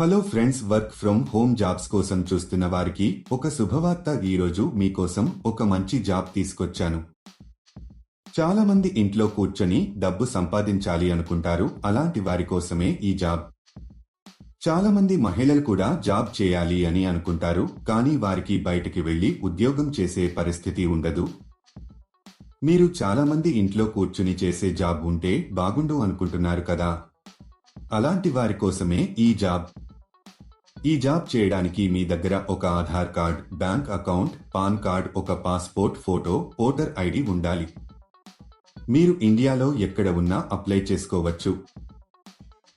Hello friends work from home jobs కోసం చూస్తున్న వారికి ఒక శుభవార్త ఈరోజు మీకోసం ఒక మంచి జాబ్ తీసుకొచ్చాను. చాలా మంది ఇంట్లో కూర్చొని డబ్బు సంపాదించాలి అనుకుంటారు అలాంటి వారి కోసమే ఈ జాబ్. చాలా మంది మహిళలు కూడా జాబ్ చేయాలి అని అనుకుంటారు కానీ వారికి బయటికి వెళ్ళి ఉద్యోగం చేసే పరిస్థితి ఉండదు. మీరు చాలా మంది ఇంట్లో కూర్చుని చేసే జాబ్ ఉంటే బాగుండు అనుకుంటున్నారు కదా? అలాంటి వారి కోసమే ఈ జాబ్. ఈ జాబ్ చేయడానికి మీ దగ్గర ఒక Aadhaar card bank account PAN card ఒక పాస్పోర్ట్ ఫోటో ఓటర్ ఐడి ఉండాలి. మీరు ఇండియాలో ఎక్కడ ఉన్నా అప్లై చేసుకోవచ్చు.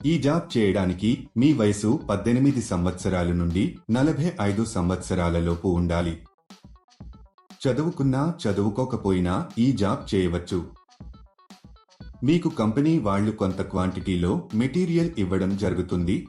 ఈ జాబ్ చేయడానికి మీ వయసు పద్దెనిమిది సంవత్సరాల నుండి నలభై ఐదు సంవత్సరాలలోపు ఉండాలి. చదువుకున్నా చదువుకోకపోయినా ఈ జాబ్ చేయవచ్చు. మీకు కంపెనీ వాళ్ళు కొంత క్వాంటిటీలో మెటీరియల్ ఇవ్వడం జరుగుతుంది.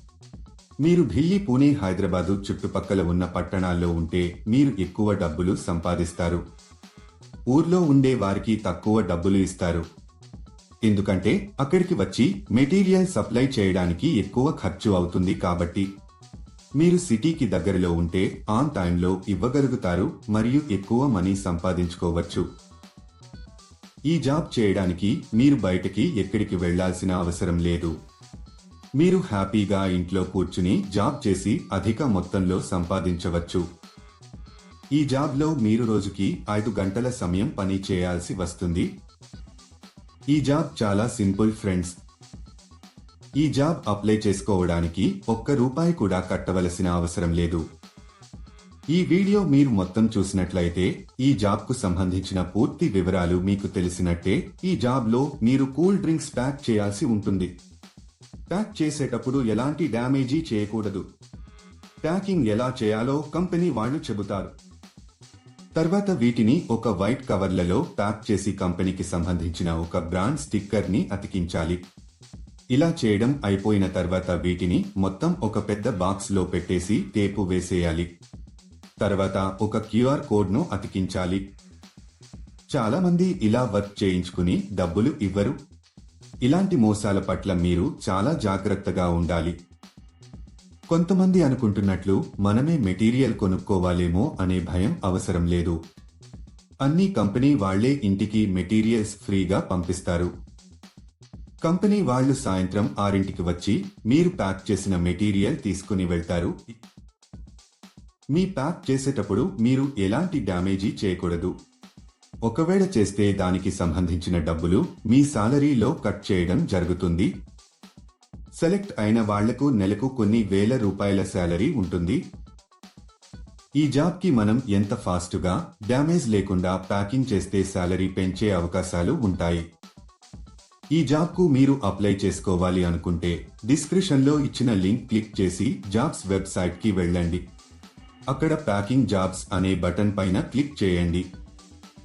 మీరు ఢిల్లీ పూణే హైదరాబాదు చుట్టుపక్కల ఉన్న పట్టణాల్లో ఉంటే మీరు ఎక్కువ డబ్బులు సంపాదిస్తారు. ఊర్లో ఉండే వారికి తక్కువ డబ్బులు ఇస్తారు. ఎందుకంటే అక్కడికి వచ్చి మెటీరియల్ సప్లై చేయడానికి ఎక్కువ ఖర్చు అవుతుంది కాబట్టి. మీరు సిటీకి దగ్గరలో ఉంటే ఆన్ టైంలో ఇవ్వగలుగుతారు మరియు ఎక్కువ మనీ సంపాదించుకోవచ్చు. ఈ జాబ్ చేయడానికి మీరు బయటకి ఎక్కడికి వెళ్ళాల్సిన అవసరం లేదు. మీరు హ్యాపీగా ఇంట్లో కూర్చుని జాబ్ చేసి అధిక మొత్తంలో సంపాదించవచ్చు. ఈ జాబ్లో మీరు రోజుకి ఐదు గంటల సమయం పని చేయాల్సి వస్తుంది. ఈ జాబ్ చాలా సింపుల్ ఫ్రెండ్స్. ఈ జాబ్ అప్లై చేసుకోవడానికి ఒక్క రూపాయి కూడా కట్టవలసిన అవసరం లేదు. ఈ వీడియో మీరు మొత్తం చూసినట్లయితే ఈ జాబ్కు సంబంధించిన పూర్తి వివరాలు మీకు తెలిసినట్టే ఈ జాబ్లో మీరు కూల్ డ్రింక్స్ ప్యాక్ చేయాల్సి ఉంటుంది. ప్యాక్ చేసేటప్పుడు ఎలాంటి డ్యామేజీ చేయకూడదు. ప్యాకింగ్ ఎలా చేయాలో కంపెనీ వాళ్ళు చెబుతారు. తర్వాత వీటిని ఒక వైట్ కవర్లలో ప్యాక్ చేసి కంపెనీకి సంబంధించిన ఒక బ్రాండ్ స్టిక్కర్ని అతికించాలి. ఇలా చేయడం అయిపోయిన తర్వాత వీటిని మొత్తం ఒక పెద్ద బాక్స్లో పెట్టేసి టేపు వేసేయాలి. తర్వాత ఒక క్యూఆర్ కోడ్ను అతికించాలి. చాలా మంది ఇలా వర్క్ చేయించుకుని డబ్బులు ఇవ్వరు. ఇలాంటి మోసాల పట్ల మీరు చాలా జాగ్రత్తగా ఉండాలి. కొంతమంది అనుకుంటున్నట్లు మనమే మెటీరియల్ కొనుక్కోవాలేమో అనే భయం అవసరం లేదు. అన్ని కంపెనీ వాళ్ళే ఇంటికి మెటీరియల్స్ ఫ్రీగా పంపిస్తారు. కంపెనీ వాళ్ళు సాయంత్రం ఆరింటికి వచ్చి మీరు ప్యాక్ చేసిన మెటీరియల్ తీసుకుని వెళ్తారు. మీ ప్యాక్ చేసేటప్పుడు మీరు ఎలాంటి డ్యామేజీ చేయకూడదు. ఒకవేళ చేస్తే దానికి సంబంధించిన డబ్బులు మీ సాలరీలో కట్ చేయడం జరుగుతుంది. సెలెక్ట్ అయిన వాళ్ళకు నెలకు కొన్ని వేల రూపాయల శాలరీ ఉంటుంది. ఈ జాబ్కి మనం ఎంత ఫాస్ట్గా డ్యామేజ్ లేకుండా ప్యాకింగ్ చేస్తే శాలరీ పెంచే అవకాశాలు ఉంటాయి. ఈ జాబ్కు మీరు అప్లై చేసుకోవాలి అనుకుంటే డిస్క్రిప్షన్లో ఇచ్చిన లింక్ క్లిక్ చేసి జాబ్స్ వెబ్సైట్కి వెళ్ళండి. అక్కడ ప్యాకింగ్ జాబ్స్ అనే బటన్ పైన క్లిక్ చేయండి.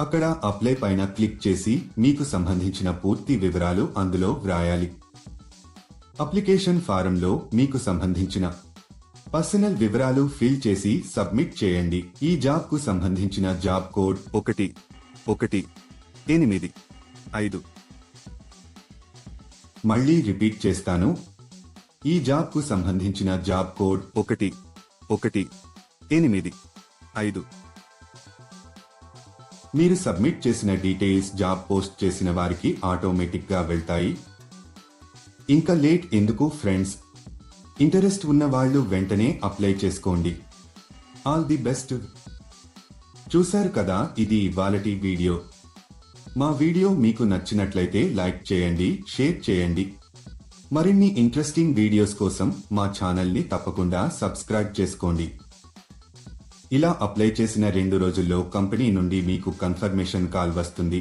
అక్కడ అప్లై పైన క్లిక్ చేసి మీకు సంబంధించిన పూర్తి వివరాలు అందులో వ్రాయాలి. అప్లికేషన్ ఫారంలో మీకు సంబంధించిన పర్సనల్ వివరాలు ఫిల్ చేసి సబ్మిట్ చేయండి. ఈ జాబ్కు సంబంధించిన జాబ్ కోడ్ ఒకటి ఒకటి ఎనిమిది ఐదు. మళ్ళీ రిపీట్ చేస్తాను. ఈ జాబ్కు సంబంధించిన జాబ్ కోడ్ ఒకటి ఒకటి ఎనిమిది ఐదు. మీరు సబ్మిట్ చేసిన డీటెయిల్స్ జాబ్ పోస్ట్ చేసిన వారికి ఆటోమేటిక్గా వెళ్తాయి. ఇంకా లేట్ ఎందుకు ఫ్రెండ్స్? ఇంటరెస్ట్ ఉన్న వాళ్ళు వెంటనే అప్లై చేసుకోండి. All the best. చూశారు కదా ఇది ఇవాళటి వీడియో. మా వీడియో మీకు నచ్చినట్లయితే లైక్ చేయండి షేర్ చేయండి. మరిన్ని ఇంట్రెస్టింగ్ వీడియోస్ కోసం మా ఛానల్ని తప్పకుండా సబ్స్క్రైబ్ చేసుకోండి. ఇలా అప్లై చేసిన రెండు రోజుల్లో కంపెనీ నుండి మీకు కన్ఫర్మేషన్ కాల్ వస్తుంది.